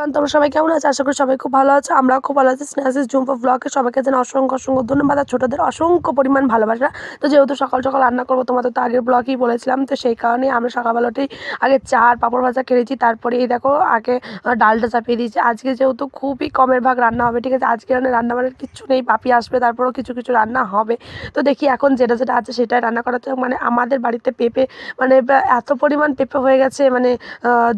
Everyone তোমরা সবাই কেমন আছো? আশা করি সবাই খুব ভালো আছে। আমরাও খুব ভালো আছি। স্নেহাসিস জুম্পা ব্লগে সবাইকে যেন অসংখ্য অসংখ্য ধন্যবাদ। আর ছোটোদের অসংখ্য পরিমাণ ভালোবাসা। তো যেহেতু সকাল সকাল রান্না করব, তোমাদের তো আগের ব্লগেই বলেছিলাম। তো সেই কারণে আমরা সকালবেলাতেই আগে চার পাঁপড় ভাজা খেয়েছি তারপরে এই দেখো, আগে ডালটা চাপিয়ে দিয়েছি। আজকে যেহেতু খুবই কমের ভাগ রান্না হবে, ঠিক আছে? আজকে রান্না রান্না বান্নার কিচ্ছু নেই। পাপি আসবে, তারপরেও কিছু কিছু রান্না হবে। তো দেখি এখন যেটা যেটা আছে সেটাই রান্না করা হচ্ছে মানে আমাদের বাড়িতে পেঁপে মানে এত পরিমাণ পেঁপে হয়ে গেছে মানে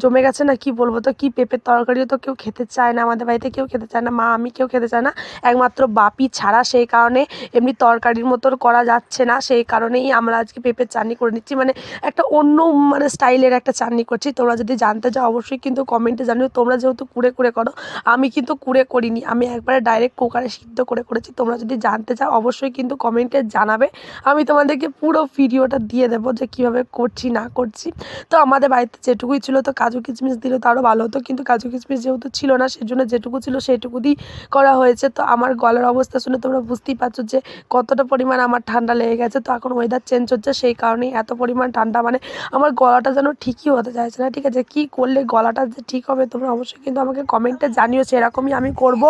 জমে গেছে না কি বলব? তো কি পেঁপের তরকারিও তো কেউ খেতে চায় না, আমাদের বাড়িতে কেউ খেতে চায় না, মা, আমি কেউ খেতে চায় না। একমাত্র বাপি ছাড়া সেই কারণে এমনি তরকারির মতো করা যাচ্ছে না, সেই কারণেই আমরা আজকে পেঁপের চাটনি করে নিচ্ছি। মানে একটা অন্য মানে স্টাইলের একটা চাটনি করছি। তোমরা যদি জানতে চাও, অবশ্যই কিন্তু কমেন্টে জানিও। তোমরা যেহেতু কুড়ে কুড়ে করো, আমি কিন্তু কুড়ে করিনি। আমি একবারে ডাইরেক্ট কুকারে সিদ্ধ করে করেছি। তোমরা যদি জানতে চাও, অবশ্যই কিন্তু কমেন্টে জানাবে। আমি তোমাদেরকে পুরো ভিডিওটা দিয়ে দেবো যে কীভাবে করছি, না করছি। তো আমাদের বাড়িতে যেটুকুই ছিল তো কাজু কিশমিশ দিলে তো আরও ভালো হতো, কিন্তু কাজু কিশমিশ যেহেতু ছিল না সেই জন্য যেটুকু ছিল সেটুকু দিয়েই করা হয়েছে। তো আমার গলার অবস্থা শুনে তোমরা বুঝতেই পারছ যে কতটা পরিমাণ আমার ঠান্ডা লেগে গেছে। তো এখন ওয়েদার চেঞ্জ হচ্ছে, সেই কারণেই এত পরিমাণ ঠান্ডা। মানে আমার গলাটা যেন ঠিকই হতে চাইছে না, ঠিক আছে? কী করলে গলাটা যে ঠিক হবে তোমরা অবশ্যই কিন্তু আমাকে কমেন্টে জানিও, সেরকমই আমি করব।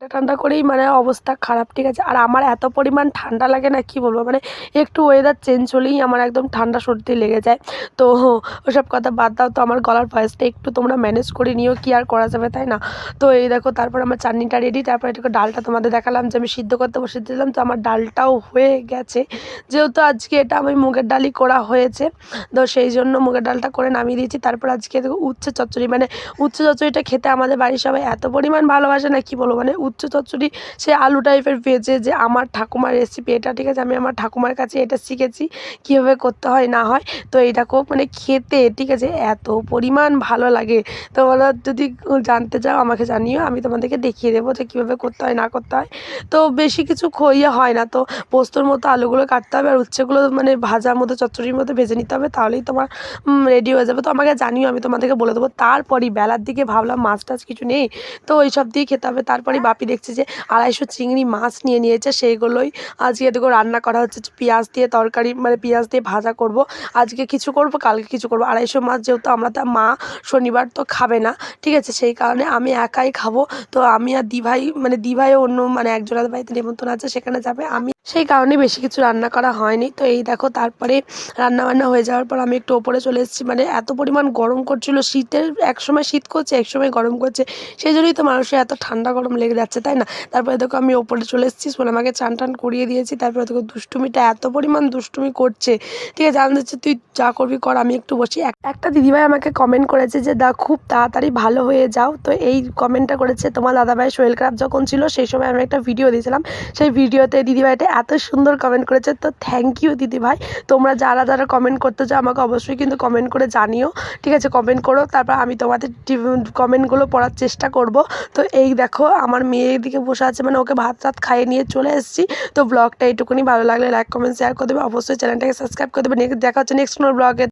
ঠান্ডা ঠান্ডা করেই মানে অবস্থা খারাপ, ঠিক আছে? আর আমার এত পরিমাণ ঠান্ডা লাগে না, কি বলব? মানে একটু ওয়েদার চেঞ্জ হলেই আমার একদম ঠান্ডা সর্দি লেগে যায়। তো ওসব কথা বাদ দাও, তো আমার গলার ভয়েসটা একটু তোমরা ম্যানেজ করে নিও, কি আর করা যাবে, তাই না? তো এই দেখো, তারপর আমার চাটনিটা রেডি তারপর এটাকে ডালটা তোমাদের দেখালাম যে আমি সিদ্ধ করতে বসে দিলাম, তো আমার ডালটাও হয়ে গেছে। যেহেতু আজকে এটা আমি মুগের ডালই করা হয়েছে, তো সেই জন্য মুগের ডালটা করে নামিয়ে দিয়েছি। তারপর আজকে দেখো উচ্ছে চচ্চড়ি মানে উচ্ছে চচ্চড়িটা খেতে আমাদের বাড়ির সবাই এত পরিমাণ ভালোবাসে না, কি বলব? মানে উচ্ছে চচ্চড়ি সে আলু টাইপের ভেজে যে আমার ঠাকুমার রেসিপি এটা, ঠিক আছে? আমি আমার ঠাকুমার কাছে এটা শিখেছি, কীভাবে করতে হয়, না হয়। তো এইটাকেও মানে খেতে, ঠিক আছে? এত পরিমাণ ভালো লাগে। তো তোমরা যদি জানতে চাও, আমাকে জানিও, আমি তোমাদেরকে দেখিয়ে দেবো যে কীভাবে করতে হয়, না করতে হয়। তো বেশি কিছু খইয়ে হয় না। তো পোস্তর মতো আলুগুলো কাটতে হবে, আর উচ্ছেগুলো মানে ভাজার মতো, চচ্চড়ির মতো ভেজে নিতে হবে, তাহলেই তোমার রেডি হয়ে যাবে। তো আমাকে জানিও, আমি তোমাদেরকে বলে দেবো। তারপরই বেলার দিকে ভাবলাম মাছ টাছ কিছু নেই। তো ওই সব দিয়ে খেতে হবে। তারপরেই বাপি দেখছে যে আড়াইশো চিংড়ি মাছ নিয়ে নিয়েছে, সেইগুলোই আজকে দেখো রান্না করা হচ্ছে। পেঁয়াজ দিয়ে তরকারি মানে পেঁয়াজ দিয়ে ভাজা করব। আজকে কিছু করব, কালকে কিছু করব। আড়াইশো মাছ যেহেতু আমরা তা মা শনিবার তো খাবে না, ঠিক আছে? সেই কারণে আমি একাই খাব। তো আমি আর দিভাই মানে দিভাইও অন্য মানে একজনের বাড়িতে নিমন্ত্রণ আছে, সেখানে যাবে। আমি সেই কারণে বেশি কিছু রান্না করা হয়নি। তো এই দেখো, তারপরে রান্না বান্না হয়ে যাওয়ার পর আমি একটু ওপরে চলে এসেছি। মানে এত পরিমাণ গরম করছিল, শীতের এক সময় শীত করছে এক সময় গরম করছে। সেই জন্যই তো মানুষের এত ঠান্ডা গরম লেগে যাচ্ছে। তাই না? তারপরে দেখো আমি ওপরে চলে এসেছি সোনামাকে চান টান করিয়ে দিয়েছি। তারপরে দেখো দুষ্টুমিটা এত পরিমাণ দুষ্টুমি করছে। ঠিক আছে জানতে হচ্ছে তুই যা করবি কর, আমি একটু বসি। একটা দিদিভাই আমাকে কমেন্ট করেছে যে, দা, খুব তাড়াতাড়ি ভালো হয়ে যাও। তো এই কমেন্টটা করেছে তোমার দাদাভাই শরীর খারাপ যখন ছিল, সেই সময় আমি একটা ভিডিও দিয়েছিলাম। সেই ভিডিওতে দিদিভাইটা এত সুন্দর কমেন্ট করেছে। তো থ্যাংক ইউ দিদিভাই। তোমরা যারা যারা কমেন্ট করতে চাও, আমাকে অবশ্যই কিন্তু কমেন্ট করে জানিও। ঠিক আছে কমেন্ট করো। তারপর আমি তোমাদের কমেন্টগুলো পড়ার চেষ্টা করব। তো এই দেখো, আমার মেয়ে এদিকে বসে আছে মানে ওকে ভাত টাত খাইয়ে নিয়ে চলে এসেছি। তো ব্লগটা এইটুকুনি। ভালো লাগলে লাইক কমেন্ট শেয়ার করে দেবে। অবশ্যই চ্যানেলটাকে সাবস্ক্রাইব করে দেবে। দেখা হচ্ছে নেক্সট কোনো ব্লগে